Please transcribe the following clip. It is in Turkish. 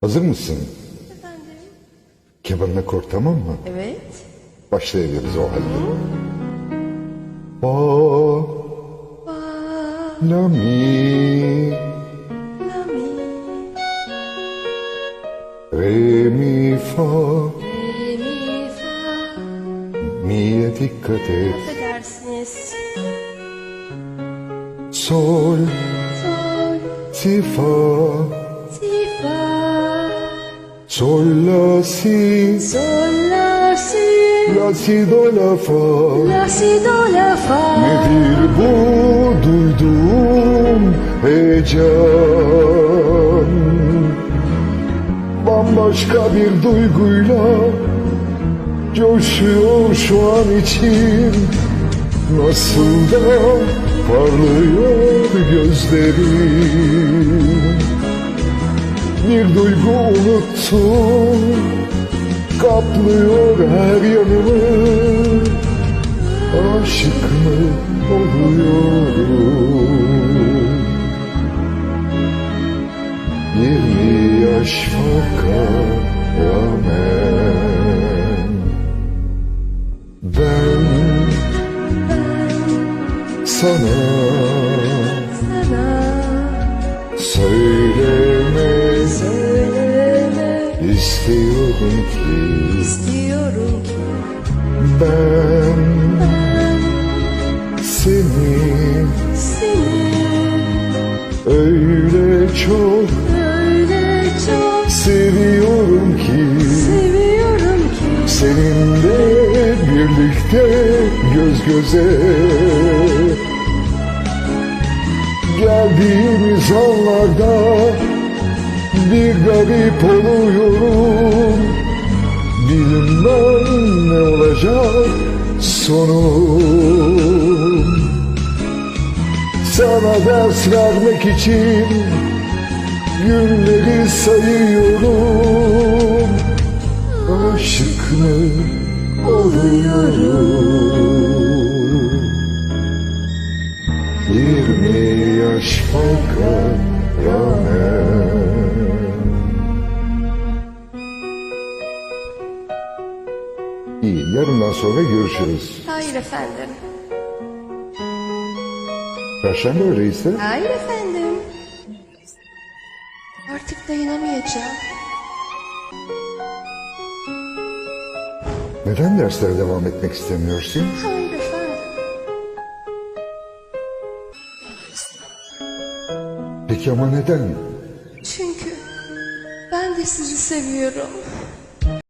Hazır mısın? Efendim? Kemanına kork tamam mı? Evet. Başlayabiliriz o halde. Fa, Fa, la, mi, la, mi, re, mi, fa. re, mi, fa. Mi'ye dikkat et. Affedersiniz. Sol, Sol, si, fa. si, fa. Sol, la, si. Sol, la, si. La, si, do, la, fa. La, si, do, la, fa. Nedir bu duyduğum heyecan Bambaşka bir duyguyla coşuyor şu an içim Nasıl da parlıyor gözlerim Bir duygu unuttum kaplıyor her yanımı aşık mı oluyorum? Yirmi yaş farka rağmen ben sana istiyorum ki istiyorum. ki ben seni seni öyle çok öyle çok seviyorum ki seviyorum ki Seninle birlikte göz göze Geldiğimiz anlarda bir garip oluyorum. Bilmem ne olacak sonum. Sana ders vermek için günleri sayıyorum. Aşık mı oluyorum. Yirmi yaş farka Yarından sonra görüşürüz. Hayır efendim. Perşembe öyleyse. Hayır efendim. Artık dayanamayacağım. Neden derslere devam etmek istemiyorsun? Hayır efendim. Peki ama neden? Çünkü ben de sizi seviyorum.